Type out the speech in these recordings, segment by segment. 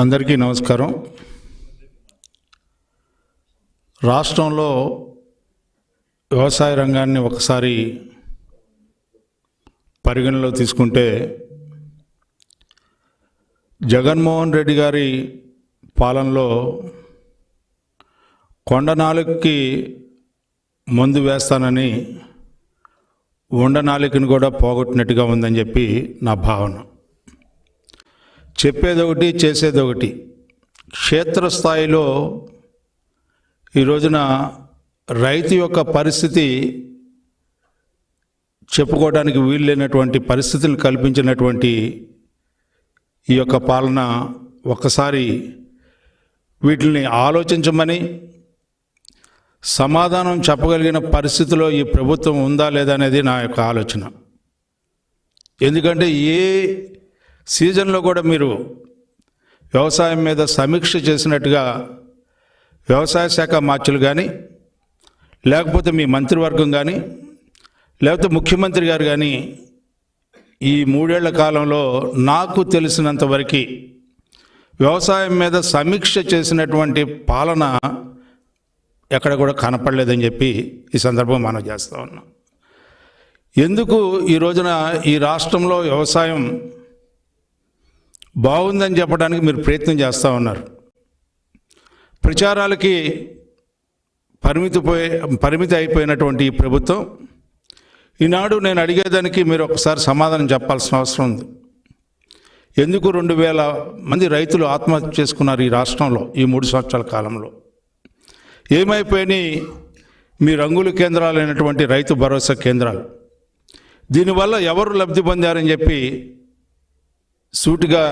అందరికీ నమస్కారం. రాష్ట్రంలో వ్యవసాయ రంగాన్ని ఒకసారి పరిగణలో తీసుకుంటే జగన్మోహన్ రెడ్డి గారి పాలనలో కొండ నాలుగుకి మందు వేస్తానని ఉండనాలికను కూడా పోగొట్టినట్టుగా ఉందని చెప్పి నా భావన. చెప్పేదొకటి చేసేదొకటి. చేసేది ఒకటి క్షేత్రస్థాయిలో ఈ రోజున రైతు యొక్క పరిస్థితి చెప్పుకోవడానికి వీలు లేనటువంటి పరిస్థితులు కల్పించినటువంటి ఈ యొక్క పాలన ఒక్కసారి వీటిని ఆలోచించమని సమాధానం చెప్పగలిగిన పరిస్థితిలో ఈ ప్రభుత్వం ఉందా లేదా అనేది నా యొక్క ఆలోచన. ఎందుకంటే ఏ సీజన్లో కూడా మీరు వ్యవసాయం మీద సమీక్ష చేసినట్టుగా వ్యవసాయ శాఖ మార్చులు కానీ లేకపోతే మీ మంత్రివర్గం కానీ లేకపోతే ముఖ్యమంత్రి గారు కానీ ఈ మూడేళ్ళ కాలంలో నాకు తెలిసినంత వరకు వ్యవసాయం మీద సమీక్ష చేసినటువంటి పాలన ఎక్కడ కూడా కనపడలేదని చెప్పి ఈ సందర్భం మనం చేస్తూ ఉన్నాం. ఎందుకు ఈ రోజున ఈ రాష్ట్రంలో వ్యవసాయం బాగుందని చెప్పడానికి మీరు ప్రయత్నం చేస్తూ ఉన్నారు. ప్రచారాలకి పరిమితి పోయే పరిమితి అయిపోయినటువంటి ఈ ప్రభుత్వం ఈనాడు నేను అడిగేదానికి మీరు ఒకసారి సమాధానం చెప్పాల్సిన అవసరం ఉంది. ఎందుకు రెండు వేల మంది రైతులు ఆత్మహత్య చేసుకున్నారు ఈ రాష్ట్రంలో ఈ మూడు సంవత్సరాల కాలంలో? ఏమైపోయినాయి మీ రంగుల కేంద్రాలైనటువంటి రైతు భరోసా కేంద్రాలు? దీనివల్ల ఎవరు లబ్ధి పొందారని చెప్పి సూటిగా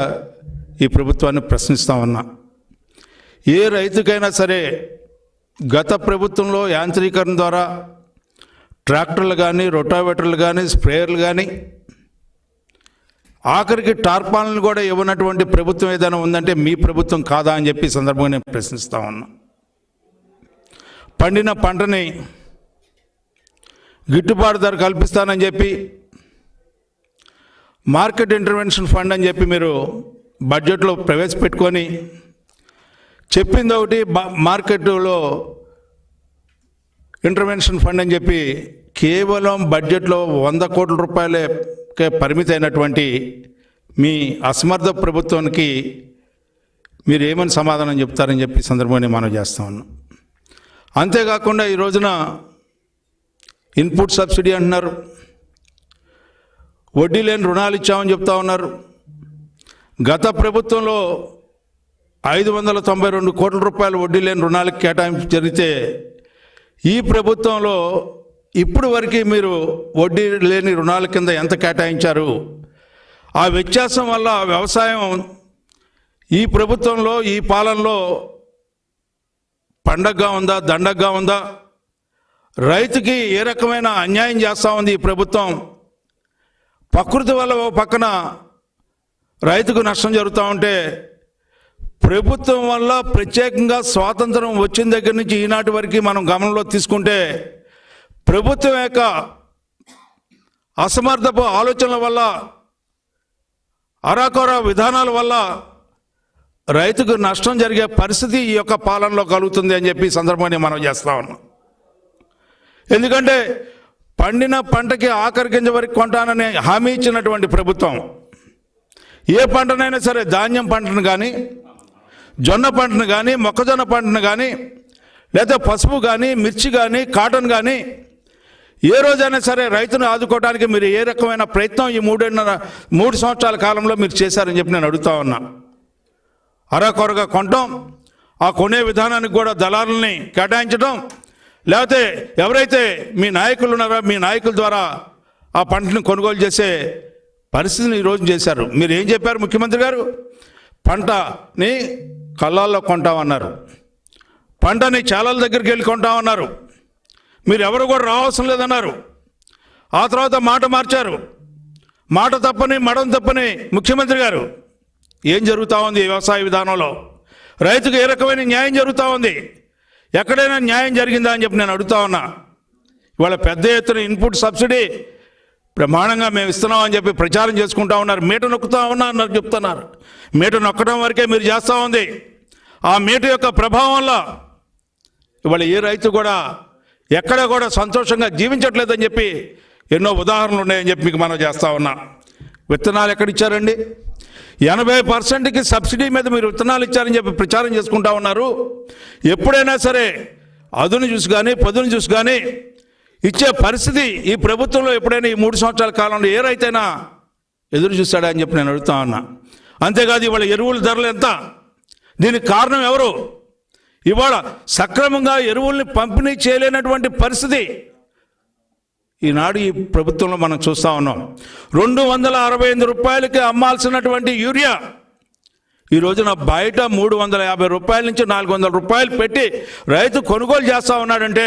ఈ ప్రభుత్వాన్ని ప్రశ్నిస్తా ఉన్నా. ఏ రైతుకైనా సరే గత ప్రభుత్వంలో యాంత్రీకరణ ద్వారా ట్రాక్టర్లు కానీ రొటావేటర్లు కానీ స్ప్రేయర్లు కానీ ఆఖరికి టార్పాలను కూడా ఇవ్వనటువంటి ప్రభుత్వం ఏదైనా ఉందంటే మీ ప్రభుత్వం కాదా అని చెప్పి సందర్భంగా నేను ప్రశ్నిస్తా ఉన్నా. పండిన పంటని గిట్టుబాటు ధర కల్పిస్తానని చెప్పి మార్కెట్ ఇంటర్వెన్షన్ ఫండ్ అని చెప్పి మీరు బడ్జెట్లో ప్రవేశపెట్టుకొని చెప్పింది ఒకటి బ- మార్కెట్లో ఇంటర్వెన్షన్ ఫండ్ అని చెప్పి కేవలం బడ్జెట్లో వంద కోట్ల రూపాయలకే పరిమితి అయినటువంటి మీ అసమర్థ ప్రభుత్వానికి మీరు ఏమని సమాధానం చెప్తారని చెప్పి సందర్భంగా మనం చేస్తా ఉన్నాం. అంతేకాకుండా ఈ రోజున ఇన్పుట్ సబ్సిడీ అంటున్నారు. వడ్డీ లేని రుణాలు ఇచ్చామని చెప్తా ఉన్నారు. గత ప్రభుత్వంలో ఐదు వందల తొంభై రెండు కోట్ల రూపాయలు వడ్డీ లేని రుణాలకు కేటాయింపు జరిగితే ఈ ప్రభుత్వంలో ఇప్పుడు వరకు మీరు వడ్డీ లేని రుణాల కింద ఎంత కేటాయించారు? ఆ వ్యత్యాసం వల్ల వ్యవసాయం ఈ ప్రభుత్వంలో ఈ పాలనలో పండగగా ఉందా దండగగా ఉందా? రైతుకి ఏ రకమైన అన్యాయం చేస్తూ ఉంది ఈ ప్రభుత్వం? ప్రకృతి వల్ల ఓ పక్కన రైతుకు నష్టం జరుగుతూ ఉంటే ప్రభుత్వం వల్ల ప్రత్యేకంగా స్వాతంత్రం వచ్చిన దగ్గర నుంచి ఈనాటి వరకు మనం గమనంలో తీసుకుంటే ప్రభుత్వం యొక్క అసమర్థపు ఆలోచనల వల్ల అరాకొర విధానాల వల్ల రైతుకు నష్టం జరిగే పరిస్థితి ఈ యొక్క పాలనలో కలుగుతుంది అని చెప్పి సందర్భాన్ని మనం చేస్తా ఉన్నాం. ఎందుకంటే పండిన పంటకి ఆఖరి గింజ వరకు కొంటానని హామీ ఇచ్చినటువంటి ప్రభుత్వం. ఏ పంటనైనా సరే ధాన్యం పంటను కానీ జొన్న పంటను కానీ మొక్కజొన్న పంటను కానీ లేదా పసుపు కానీ మిర్చి కానీ కాటన్ కానీ ఏ రోజైనా సరే రైతును ఆదుకోవడానికి మీరు ఏ రకమైన ప్రయత్నం ఈ మూడున్నర మూడు సంవత్సరాల కాలంలో మీరు చేశారని చెప్పి నేను అడుగుతా ఉన్నా. అరకొరగా కొనటం ఆ కొనే విధానానికి కూడా దళాలని కేటాయించడం లేకపోతే ఎవరైతే మీ నాయకులు ఉన్నారో మీ నాయకుల ద్వారా ఆ పంటను కొనుగోలు చేసే పరిస్థితిని ఈరోజు చేశారు. మీరు ఏం చెప్పారు ముఖ్యమంత్రి గారు? పంటని కళ్ళాల్లో కొంటామన్నారు. పంటని చాలాల దగ్గరికి వెళ్ళి కొంటామన్నారు. మీరు ఎవరు కూడా రావాల్సిన లేదన్నారు. ఆ తర్వాత మాట మార్చారు. మాట తప్పని మడం తప్పని ముఖ్యమంత్రి గారు ఏం జరుగుతూ ఉంది వ్యవసాయ విధానంలో? రైతుకు ఏ రకమైన న్యాయం జరుగుతూ ఉంది? ఎక్కడైనా న్యాయం జరిగిందా అని చెప్పి నేను అడుగుతా ఉన్నా. ఇవాళ పెద్ద ఎత్తున ఇన్పుట్ సబ్సిడీ ప్రమాణంగా మేము ఇస్తున్నాం అని చెప్పి ప్రచారం చేసుకుంటా ఉన్నారు. మీట నొక్కుతా ఉన్నా అన్నారు చెప్తున్నారు. మీట నొక్కడం వరకే మీరు చేస్తూ ఉంది. ఆ మీట యొక్క ప్రభావం వల్ల ఇవాళ ఏ రైతు కూడా ఎక్కడ కూడా సంతోషంగా జీవించట్లేదని చెప్పి ఎన్నో ఉదాహరణలు ఉన్నాయని చెప్పి మీకు మనం చేస్తూ ఉన్నా. విత్తనాలు ఎక్కడ ఇచ్చారండి? ఎనభై పర్సెంట్కి సబ్సిడీ మీద మీరు విత్తనాలు ఇచ్చారని చెప్పి ప్రచారం చేసుకుంటా ఉన్నారు. ఎప్పుడైనా సరే అదును చూసి కానీ పదును చూసి కానీ ఇచ్చే పరిస్థితి ఈ ప్రభుత్వంలో ఎప్పుడైనా ఈ మూడు సంవత్సరాల కాలంలో ఏ రైతైనా ఎదురు చూస్తాడా అని చెప్పి నేను అడుగుతా ఉన్నా. అంతేకాదు ఇవాళ ఎరువుల ధరలు ఎంత? దీనికి కారణం ఎవరు? ఇవాళ సక్రమంగా ఎరువుల్ని పంపిణీ చేయలేనటువంటి పరిస్థితి ఈనాడు ఈ ప్రభుత్వంలో మనం చూస్తూ ఉన్నాం. రెండు వందల అరవై ఎనిమిది రూపాయలకి అమ్మాల్సినటువంటి యూరియా. ఈ రోజున బయట మూడు వందల యాభై రూపాయల నుంచి నాలుగు వందల రూపాయలు పెట్టి రైతు కొనుగోలు చేస్తూ ఉన్నాడంటే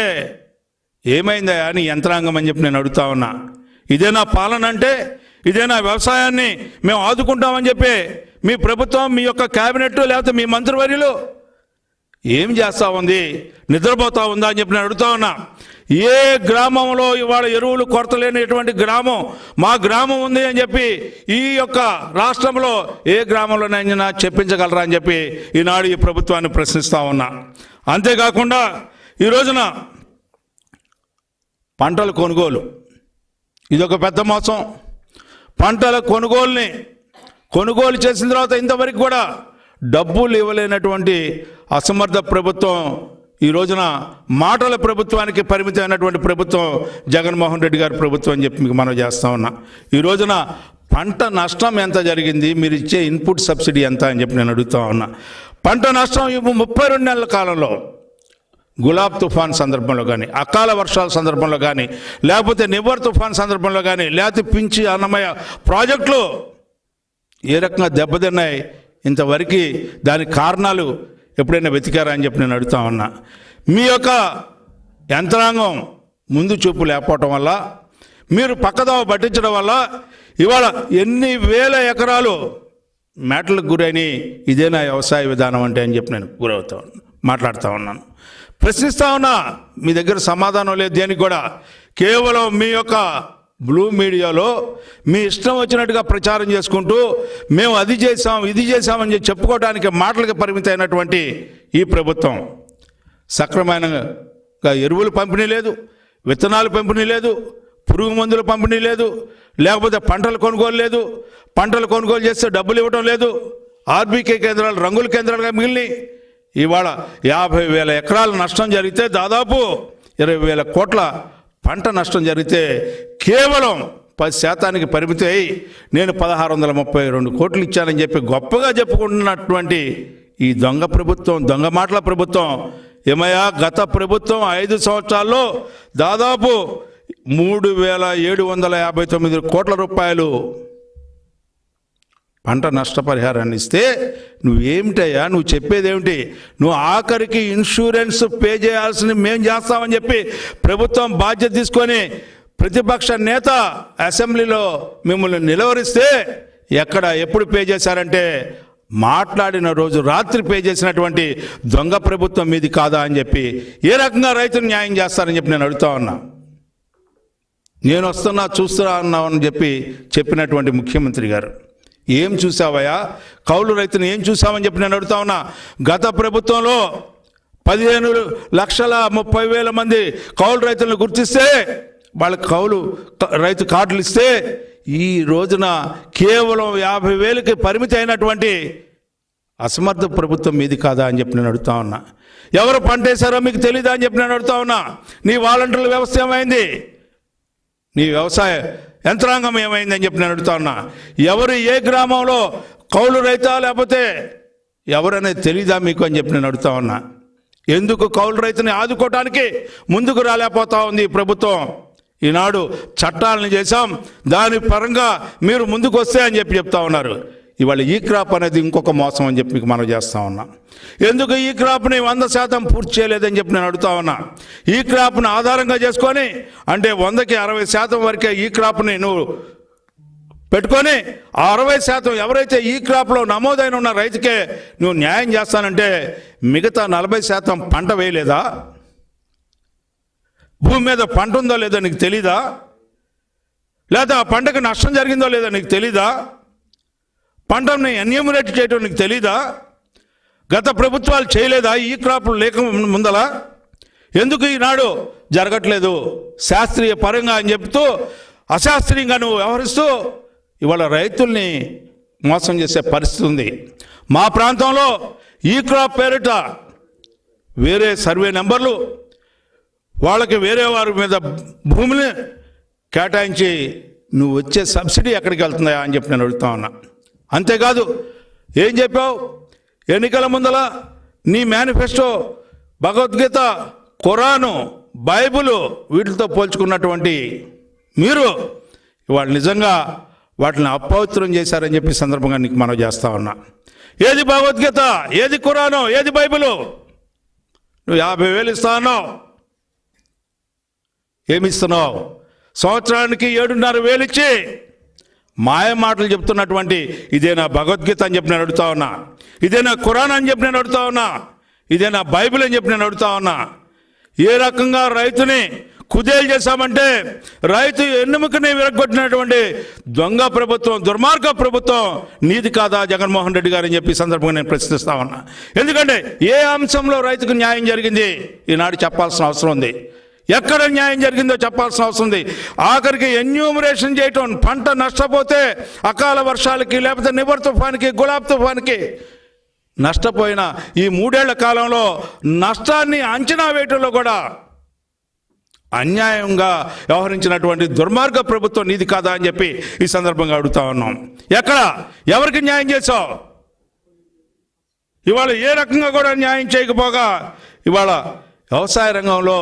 ఏమైందా అని యంత్రాంగం అని చెప్పి నేను అడుగుతా ఉన్నా. ఇదేనా పాలన అంటే? ఇదేనా వ్యవసాయాన్ని మేము ఆదుకుంటామని చెప్పి మీ ప్రభుత్వం మీ యొక్క క్యాబినెట్ లేకపోతే మీ మంత్రివర్యులు ఏం చేస్తూ ఉంది? నిద్రపోతా ఉందా అని చెప్పి నేను అడుగుతా ఉన్నా. ఏ గ్రామంలో ఇవాళ ఎరువులు కొరత లేనిటువంటి గ్రామం మా గ్రామం ఉంది అని చెప్పి ఈ యొక్క రాష్ట్రంలో ఏ గ్రామంలోనైనా చెప్పించగలరా అని చెప్పి ఈనాడు ఈ ప్రభుత్వాన్ని ప్రశ్నిస్తూ ఉన్నా. అంతేకాకుండా ఈ రోజున పంటల కొనుగోలు. ఇదొక పెద్ద మోసం. పంటల కొనుగోలుని కొనుగోలు చేసిన తర్వాత ఇంతవరకు కూడా డబ్బులు ఇవ్వలేనటువంటి అసమర్థ ప్రభుత్వం ఈ రోజున మాటల ప్రభుత్వానికి పరిమితమైనటువంటి ప్రభుత్వం జగన్మోహన్ రెడ్డి గారి ప్రభుత్వం అని చెప్పి మీకు మనం చేస్తా ఉన్నా. ఈ రోజున పంట నష్టం ఎంత జరిగింది మీరు ఇచ్చే ఇన్పుట్ సబ్సిడీ ఎంత అని చెప్పి నేను అడుగుతా ఉన్నా. పంట నష్టం ముప్పై రెండు నెలల కాలంలో గులాబ్ తుఫాన్ సందర్భంలో కానీ అకాల వర్షాల సందర్భంలో కానీ లేకపోతే నివర్ తుఫాన్ సందర్భంలో కానీ లేకపోతే పించి అన్నమయ్య ప్రాజెక్టులు ఏ రకంగా దెబ్బతిన్నాయి ఇంతవరకు దానికి కారణాలు ఎప్పుడైనా వెతికారా అని చెప్పి నేను అడుగుతా ఉన్నా. మీ యొక్క యంత్రాంగం ముందు చూపు లేకపోవటం వల్ల మీరు పక్కదోవ పట్టించడం వల్ల ఇవాళ ఎన్ని వేల ఎకరాలు మేటలకు ఇదే నా వ్యవసాయ విధానం అంటే అని చెప్పి నేను గురవుతా మాట్లాడుతూ ఉన్నాను. ప్రశ్నిస్తా ఉన్నా మీ దగ్గర సమాధానం లేదు దేనికి కూడా. కేవలం మీ యొక్క బ్లూ మీడియాలో మీ ఇష్టం వచ్చినట్టుగా ప్రచారం చేసుకుంటూ మేము అది చేసాం ఇది చేసామని చెప్పి చెప్పుకోవడానికి మాటలకు పరిమితమైనటువంటి ఈ ప్రభుత్వం. సక్రమంగా ఎరువులు పంపిణీ లేదు విత్తనాలు పంపిణీ లేదు పురుగు మందులు పంపిణీ లేదు లేకపోతే పంటలు కొనుగోలు లేదు. పంటలు కొనుగోలు చేస్తే డబ్బులు ఇవ్వడం లేదు. ఆర్బీకే కేంద్రాలు రంగుల కేంద్రాలుగా మిగిలి ఇవాళ యాభై వేల ఎకరాల నష్టం జరిగితే దాదాపు ఇరవై వేల కోట్ల పంట నష్టం జరిగితే కేవలం పది శాతానికి పరిమితి అయి నేను పదహారు వందల ముప్పై రెండు కోట్లు ఇచ్చానని చెప్పి గొప్పగా చెప్పుకుంటున్నటువంటి ఈ దొంగ ప్రభుత్వం దొంగ మాటల ప్రభుత్వం ఏమయ్యా గత ప్రభుత్వం ఐదు సంవత్సరాల్లో దాదాపు మూడు వేల ఏడు వందల యాభై తొమ్మిది కోట్ల రూపాయలు పంట నష్టపరిహారాన్ని ఇస్తే నువ్వేమిటయ్యా? నువ్వు చెప్పేది ఏమిటి నువ్వు ఆఖరికి ఇన్సూరెన్స్ పే చేయాల్సింది మేము చేస్తామని చెప్పి ప్రభుత్వం బాధ్యత తీసుకొని ప్రతిపక్ష నేత అసెంబ్లీలో మిమ్మల్ని నిలవరిస్తే ఎక్కడ ఎప్పుడు పే చేశారంటే మాట్లాడిన రోజు రాత్రి పే చేసినటువంటి దొంగ ప్రభుత్వం మీది కాదా అని చెప్పి ఏ రకంగా రైతులు న్యాయం చేస్తారని చెప్పి నేను అడుగుతా ఉన్నా. నేను వస్తున్నా చూస్తున్నా అన్నామని చెప్పి చెప్పినటువంటి ముఖ్యమంత్రి గారు. ఏం చూసావయ్యా? కౌలు రైతుని ఏం చూసామని చెప్పి నేను అడుగుతా ఉన్నా. గత ప్రభుత్వంలో పదిహేను లక్షల ముప్పై వేల మంది కౌలు రైతులను గుర్తిస్తే వాళ్ళ కౌలు రైతు కార్డులు ఇస్తే ఈ రోజున కేవలం యాభై వేలకి పరిమితి అయినటువంటి అసమర్థ ప్రభుత్వం మీది కాదా అని చెప్పి నేను అడుగుతా ఉన్నా. ఎవరు పంటేశారో మీకు తెలీదా అని చెప్పి నేను అడుగుతా ఉన్నా. నీ వాలంటీర్ల వ్యవస్థ ఏమైంది? నీ వ్యవసాయ యంత్రాంగం ఏమైందని చెప్పి నేను అడుగుతా ఉన్నా. ఎవరు ఏ గ్రామంలో కౌలు రైతా లేకపోతే ఎవరనేది తెలీదా మీకు అని చెప్పి నేను అడుగుతా ఉన్నా. ఎందుకు కౌలు రైతుని ఆదుకోవడానికి ముందుకు రాలేకపోతా ఉంది ఈ ప్రభుత్వం? ఈనాడు చట్టాలను చేశాం దాని పరంగా మీరు ముందుకు వస్తే అని చెప్పి చెప్తా ఉన్నారు. ఇవాళ ఈ క్రాప్ అనేది ఇంకొక మోసం అని చెప్పి మీకు మనం చేస్తా ఉన్నా. ఎందుకు ఈ క్రాప్ని వంద శాతం పూర్తి చేయలేదని చెప్పి నేను అడుగుతా ఉన్నా. ఈ క్రాప్ను ఆధారంగా చేసుకొని అంటే వందకి అరవై శాతం వరకే ఈ క్రాప్ని నువ్వు పెట్టుకొని ఆ అరవై శాతం ఎవరైతే ఈ క్రాప్లో నమోదైన ఉన్న రైతుకే నువ్వు న్యాయం చేస్తానంటే మిగతా నలభై శాతం పంట వేయలేదా? భూమి మీద పంట ఉందో లేదో నీకు తెలీదా? లేదా ఆ పంటకు నష్టం జరిగిందో లేదో నీకు తెలీదా? పంటని ఎన్యూమరేట్ చేయటం నీకు తెలీదా? గత ప్రభుత్వాలు చేయలేదా ఈ క్రాప్ లేక ముందల? ఎందుకు ఈనాడు జరగట్లేదు? శాస్త్రీయ పరంగా అని చెప్తూ అశాస్త్రీయంగా నువ్వు వ్యవహరిస్తూ ఇవాళ రైతుల్ని మోసం చేసే పరిస్థితి ఉంది. మా ప్రాంతంలో ఈ క్రాప్ పేరిట వేరే సర్వే నెంబర్లు వాళ్ళకి వేరే వారి మీద భూమిని కేటాయించి నువ్వు వచ్చే సబ్సిడీ ఎక్కడికి వెళ్తుందా అని చెప్పి నేను అడుగుతా ఉన్నా. అంతేకాదు ఏం చెప్పావు? ఎన్నికల ముందల నీ మేనిఫెస్టో భగవద్గీత ఖురాను బైబిలు వీటితో పోల్చుకున్నటువంటి మీరు వాళ్ళు నిజంగా వాటిని అపవిత్రం చేశారని చెప్పి సందర్భంగా నీకు మనం చేస్తా ఉన్నా. ఏది భగవద్గీత? ఏది ఖురాను? ఏది బైబిలు? నువ్వు యాభై వేలు ఇస్తా ఏమి ఏమిస్తున్నావు సంవత్సరానికి ఏడున్నర వేలు ఇచ్చి మాయ మాటలు చెప్తున్నటువంటి ఇదే నా భగవద్గీత అని చెప్పి నేను అడుగుతా ఉన్నా. ఇదే నా ఖురాన్ అని చెప్పి నేను అడుగుతా ఉన్నా. ఇదే నా బైబిల్ అని చెప్పి నేను అడుగుతా ఉన్నా. ఏ రకంగా రైతుని కుదేలు చేశామంటే రైతు ఎన్నుముకని విరగొట్టినటువంటి దొంగ ప్రభుత్వం దుర్మార్గ ప్రభుత్వం నీది కాదా జగన్మోహన్ రెడ్డి గారు అని చెప్పి సందర్భంగా నేను ప్రశ్నిస్తా ఉన్నా. ఎందుకంటే ఏ అంశంలో రైతుకు న్యాయం జరిగింది? ఈనాడు చెప్పాల్సిన అవసరం ఉంది. ఎక్కడ న్యాయం జరిగిందో చెప్పాల్సిన అవసరం ఉంది. ఆఖరికి ఎన్యూమరేషన్ చేయటం పంట నష్టపోతే అకాల వర్షాలకి లేకపోతే నివర్ తుఫానికి గులాబ్ తుఫానికి నష్టపోయిన ఈ మూడేళ్ళ కాలంలో నష్టాన్ని అంచనా వేయటంలో కూడా అన్యాయంగా వ్యవహరించినటువంటి దుర్మార్గ ప్రభుత్వం నీది కాదా అని చెప్పి ఈ సందర్భంగా అడుగుతా ఉన్నాం. ఎక్కడ? ఎవరికి న్యాయం చేసావు ఇవాళ ఏ రకంగా కూడా న్యాయం చేయకపోగా ఇవాళ వ్యవసాయ రంగంలో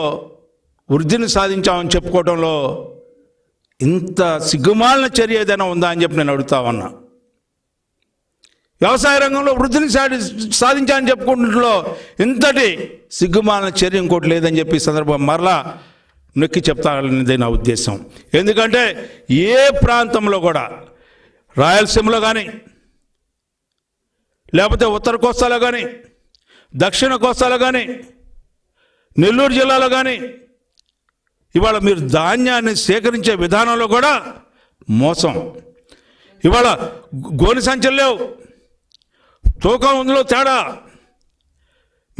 వృద్ధిని సాధించామని చెప్పుకోవడంలో ఇంత సిగ్గుమాలిన చర్య ఏదైనా ఉందా అని చెప్పి నేను అడుగుతా ఉన్నా. వ్యవసాయ రంగంలో వృద్ధిని సాధి సాధించామని చెప్పుకుంటులో ఇంతటి సిగ్గుమాలిన చర్య ఇంకోటి లేదని చెప్పి సందర్భం మరలా నొక్కి చెప్తాననేది నా ఉద్దేశం. ఎందుకంటే ఏ ప్రాంతంలో కూడా రాయలసీమలో కానీ లేకపోతే ఉత్తర కోస్తాలో కానీ దక్షిణ కోస్తాలో కానీ నెల్లూరు జిల్లాలో కానీ ఇవాళ మీరు ధాన్యాన్ని సేకరించే విధానంలో కూడా మోసం. ఇవాళ గోని సంచులు లేవు. తూకం ఉందిలో తేడా.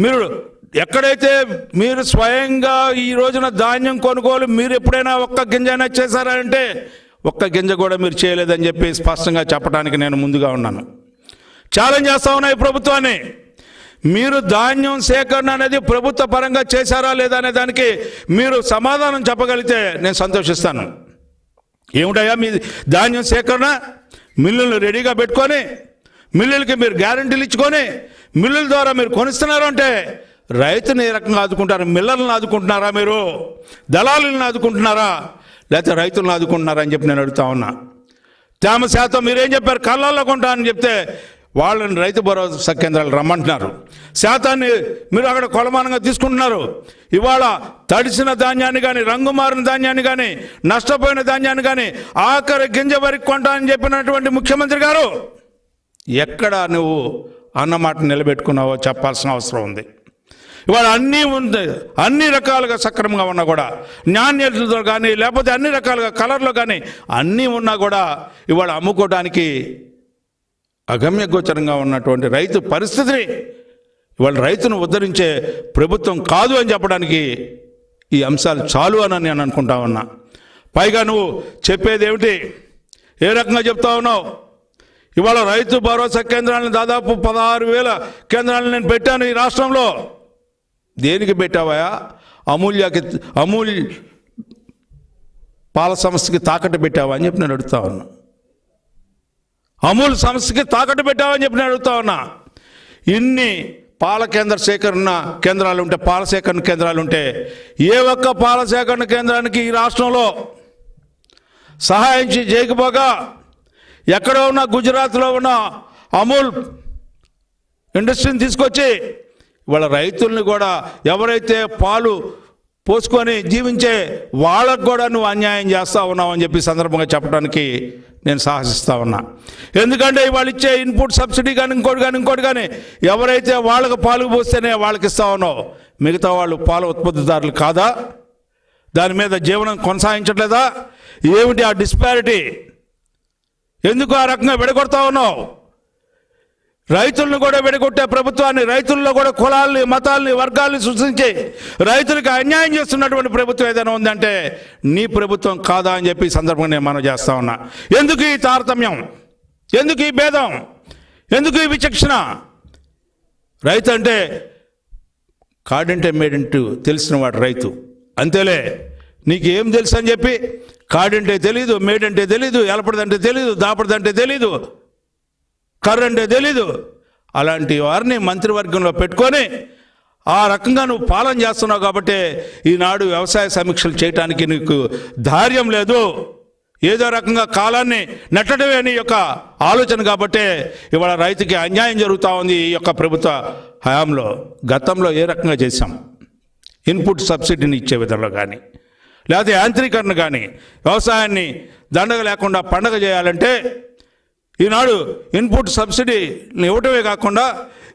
మీరు ఎక్కడైతే మీరు స్వయంగా ఈ రోజున ధాన్యం కొనుగోలు మీరు ఎప్పుడైనా ఒక్క గింజ అయినా చేశారా అంటే ఒక్క గింజ కూడా మీరు చేయలేదని చెప్పి స్పష్టంగా చెప్పడానికి నేను ముందుగా ఉన్నాను. ఛాలెంజ్ చేస్తా ఉన్నాయి ఈ ప్రభుత్వాన్ని. మీరు ధాన్యం సేకరణ అనేది ప్రభుత్వ పరంగా చేశారా లేదా అనే దానికి మీరు సమాధానం చెప్పగలిగితే నేను సంతోషిస్తాను. ఏమిటయ్యా మీ ధాన్యం సేకరణ? మిల్లులు రెడీగా పెట్టుకొని మిల్లులకి మీరు గ్యారంటీలు ఇచ్చుకొని మిల్లుల ద్వారా మీరు కొనిస్తున్నారు అంటే రైతుని ఏ రకంగా ఆదుకుంటారు? మిల్లర్లను ఆదుకుంటున్నారా మీరు? దళాలను ఆదుకుంటున్నారా? లేకపోతే రైతులను ఆదుకుంటున్నారా అని చెప్పి నేను అడుగుతా ఉన్నా. తేమ శాతం మీరేం చెప్పారు? కళ్ళల్లో కొంటా అని చెప్తే వాళ్ళని రైతు భరోసా కేంద్రాలు రమ్మంటున్నారు. శాతాన్ని మీరు అక్కడ కొలమానంగా తీసుకుంటున్నారు. ఇవాళ తడిసిన ధాన్యాన్ని కానీ రంగు మారిన ధాన్యాన్ని కానీ నష్టపోయిన ధాన్యాన్ని కానీ ఆఖరి గింజ వరకు కొంటా అని చెప్పినటువంటి ముఖ్యమంత్రి గారు ఎక్కడ నువ్వు అన్నమాట నిలబెట్టుకున్నావో చెప్పాల్సిన అవసరం ఉంది. ఇవాళ అన్నీ ఉంది. అన్ని రకాలుగా సక్రమంగా ఉన్నా కూడా నాణ్యతతో కానీ లేకపోతే అన్ని రకాలుగా కలర్లో కానీ అన్నీ ఉన్నా కూడా ఇవాళ అమ్ముకోవడానికి అగమ్యగోచరంగా ఉన్నటువంటి రైతు పరిస్థితిని ఇవాళ రైతును ఉద్ధరించే ప్రభుత్వం కాదు అని చెప్పడానికి ఈ అంశాలు చాలు అని నేను అనుకుంటా ఉన్నా. పైగా నువ్వు చెప్పేది ఏమిటి? ఏ రకంగా చెప్తా ఉన్నావు? ఇవాళ రైతు భరోసా కేంద్రాలను దాదాపు పదహారు వేల కేంద్రాలను నేను పెట్టాను ఈ రాష్ట్రంలో. దేనికి పెట్టావా అమూల్యకి అమూల్ పాల సంస్థకి తాకట్టు పెట్టావా అని చెప్పి నేను అడుగుతా ఉన్నాను అమూల్ సంస్థకి తాకట్టు పెట్టావని చెప్పి నేను అడుగుతా ఉన్నా. ఇన్ని పాల కేంద్ర సేకరణ కేంద్రాలు ఉంటే పాల సేకరణ కేంద్రాలు ఉంటే ఏ ఒక్క పాల సేకరణ కేంద్రానికి ఈ రాష్ట్రంలో సహాయం చేయకపోగా ఎక్కడో ఉన్న గుజరాత్లో ఉన్న అమూల్ ఇండస్ట్రీని తీసుకొచ్చి వాళ్ళ రైతుల్ని కూడా ఎవరైతే పాలు పోసుకొని జీవించే వాళ్ళకు కూడా నువ్వు అన్యాయం చేస్తూ ఉన్నావు అని చెప్పి సందర్భంగా చెప్పడానికి నేను సాహసిస్తూ ఉన్నా. ఎందుకంటే వాళ్ళు ఇచ్చే ఇన్పుట్ సబ్సిడీ కానీ ఇంకోటి కానీ ఇంకోటి కానీ ఎవరైతే వాళ్ళకి పాలు పోస్తేనే వాళ్ళకి ఇస్తా ఉన్నావు. మిగతా వాళ్ళు పాల ఉత్పత్తిదారులు కాదా? దాని మీద జీవనం కొనసాగించట్లేదా? ఏమిటి ఆ డిస్పారిటీ ఎందుకు ఆ రకంగా విడగొడతా ఉన్నావు? రైతులను కూడా విడగొట్టే ప్రభుత్వాన్ని రైతుల్లో కూడా కులాల్ని మతాల్ని వర్గాల్ని సృష్టించి రైతులకు అన్యాయం చేస్తున్నటువంటి ప్రభుత్వం ఏదైనా ఉందంటే నీ ప్రభుత్వం కాదా అని చెప్పి సందర్భంగా నేను మనం చేస్తా ఉన్నా. ఎందుకు ఈ తారతమ్యం? ఎందుకు ఈ భేదం? ఎందుకు ఈ విచక్షణ? రైతు అంటే కాడంటే మేడంటూ తెలిసిన వాడు రైతు. అంతేలే నీకు ఏం తెలుసు అని చెప్పి కాడంటే తెలీదు మేడంటే తెలీదు ఎలపడదంటే తెలీదు దాపడదంటే తెలీదు. కర్ర అంటే తెలీదు. అలాంటి వారిని మంత్రివర్గంలో పెట్టుకొని ఆ రకంగా నువ్వు పాలన చేస్తున్నావు కాబట్టి ఈనాడు వ్యవసాయ సమీక్షలు చేయటానికి నీకు ధైర్యం లేదు. ఏదో రకంగా కాలాన్ని నెట్టడమే నీ యొక్క ఆలోచన కాబట్టే ఇవాళ రైతుకి అన్యాయం జరుగుతూ ఉంది ఈ యొక్క ప్రభుత్వ హయాంలో. గతంలో ఏ రకంగా చేశాం? ఇన్పుట్ సబ్సిడీని ఇచ్చే విధంలో కానీ లేకపోతే యాంత్రీకరణ కానీ వ్యవసాయాన్ని దండగ లేకుండా పండగ చేయాలంటే ఈనాడు ఇన్పుట్ సబ్సిడీ ఇవ్వటమే కాకుండా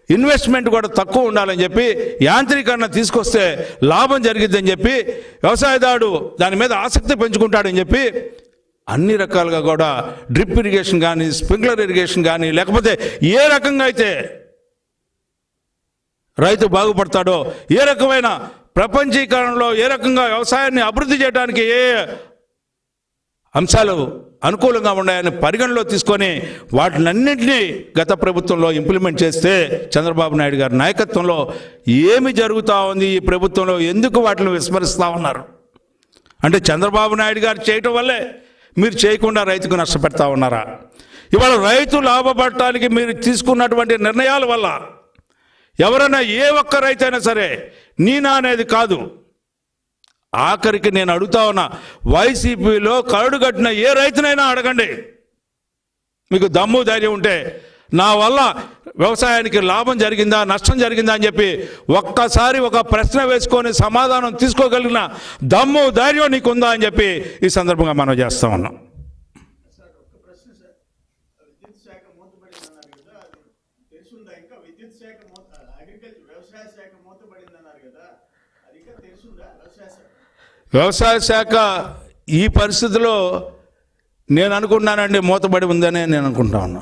ఇన్వెస్ట్మెంట్ కూడా తక్కువ ఉండాలని చెప్పి యాంత్రీకరణ తీసుకొస్తే లాభం జరిగిద్దని చెప్పి వ్యవసాయదారుడు దాని మీద ఆసక్తి పెంచుకుంటాడని చెప్పి అన్ని రకాలుగా కూడా డ్రిప్ ఇరిగేషన్ కానీ స్ప్రింక్లర్ ఇరిగేషన్ కానీ లేకపోతే ఏ రకంగా అయితే రైతు బాగుపడతాడో ఏ రకమైన ప్రపంచీకరణలో ఏ రకంగా వ్యవసాయాన్ని అభివృద్ధి చేయడానికి ఏ అంశాలు అనుకూలంగా ఉన్నాయని పరిగణలో తీసుకొని వాటినన్నింటినీ గత ప్రభుత్వంలో ఇంప్లిమెంట్ చేస్తే చంద్రబాబు నాయుడు గారి నాయకత్వంలో ఏమి జరుగుతూ ఉంది ఈ ప్రభుత్వంలో ఎందుకు వాటిని విస్మరిస్తూ ఉన్నారు? అంటే చంద్రబాబు నాయుడు గారు చేయటం వల్లే మీరు చేయకుండా రైతుకు నష్టపెడతా ఉన్నారా? ఇవాళ రైతు లాభపడటానికి మీరు తీసుకున్నటువంటి నిర్ణయాల వల్ల ఎవరైనా ఏ ఒక్క రైతు అయినా సరే నీనా అనేది కాదు. ఆఖరికి నేను అడుగుతా ఉన్నా వైసీపీలో కరడు కట్టిన ఏ రైతునైనా అడగండి. మీకు దమ్ము ధైర్యం ఉంటే నా వల్ల వ్యవసాయానికి లాభం జరిగిందా నష్టం జరిగిందా అని చెప్పి ఒక్కసారి ఒక ప్రశ్న వేసుకొని సమాధానం తీసుకోగలిగిన దమ్ము ధైర్యం నీకుందా అని చెప్పి ఈ సందర్భంగా మనం చేస్తా ఉన్నాం సార్ ఒక్క ప్రశ్న సార్ విద్యుత్ శాఖ మూతపడింది అన్నారు కదా అది తెలుసుందా ఇంకా విద్యుత్ శాఖ మూత అగ్రికల్చర్ వ్యవసాయ శాఖ మూతపడింది అన్నారు కదా అది ఇంకా తెలుసుందా వ్యవసాయ శాఖ వ్యవసాయ శాఖ ఈ పరిస్థితిలో నేను అనుకుంటున్నానండి మూతబడి ఉందని నేను అనుకుంటా ఉన్నా.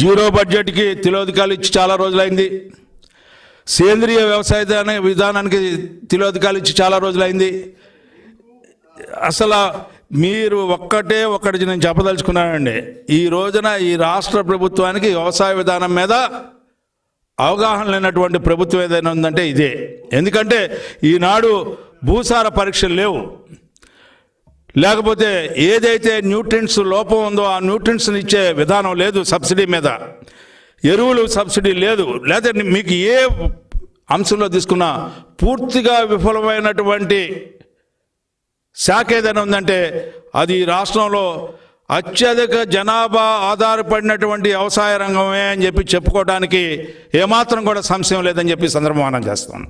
జీరో బడ్జెట్కి తిలోదకాలు ఇచ్చి చాలా రోజులైంది. సేంద్రియ వ్యవసాయ విధానానికి తిలోదకాలు ఇచ్చి చాలా రోజులైంది. అసలు మీరు ఒక్కటే ఒక్కటి నేను చెప్పదలుచుకున్నానండి. ఈ రోజున ఈ రాష్ట్ర ప్రభుత్వానికి వ్యవసాయ విధానం మీద అవగాహన లేనటువంటి ప్రభుత్వం ఏదైనా ఉందంటే ఇదే. ఎందుకంటే ఈనాడు భూసార పరీక్షలు లేవు. లేకపోతే ఏదైతే న్యూట్రియంట్స్ లోపం ఉందో ఆ న్యూట్రియంట్స్ని ఇచ్చే విధానం లేదు సబ్సిడీ మీద. ఎరువులు సబ్సిడీ లేదు. లేదా మీకు ఏ అంశంలో తీసుకున్నా పూర్తిగా విఫలమైనటువంటి శాఖ ఏదైనా ఉందంటే అది రాష్ట్రంలో అత్యధిక జనాభా ఆధారపడినటువంటి వ్యవసాయ రంగమే అని చెప్పి చెప్పుకోవడానికి ఏమాత్రం కూడా సంశయం లేదని చెప్పి సందర్భమానం చేస్తాను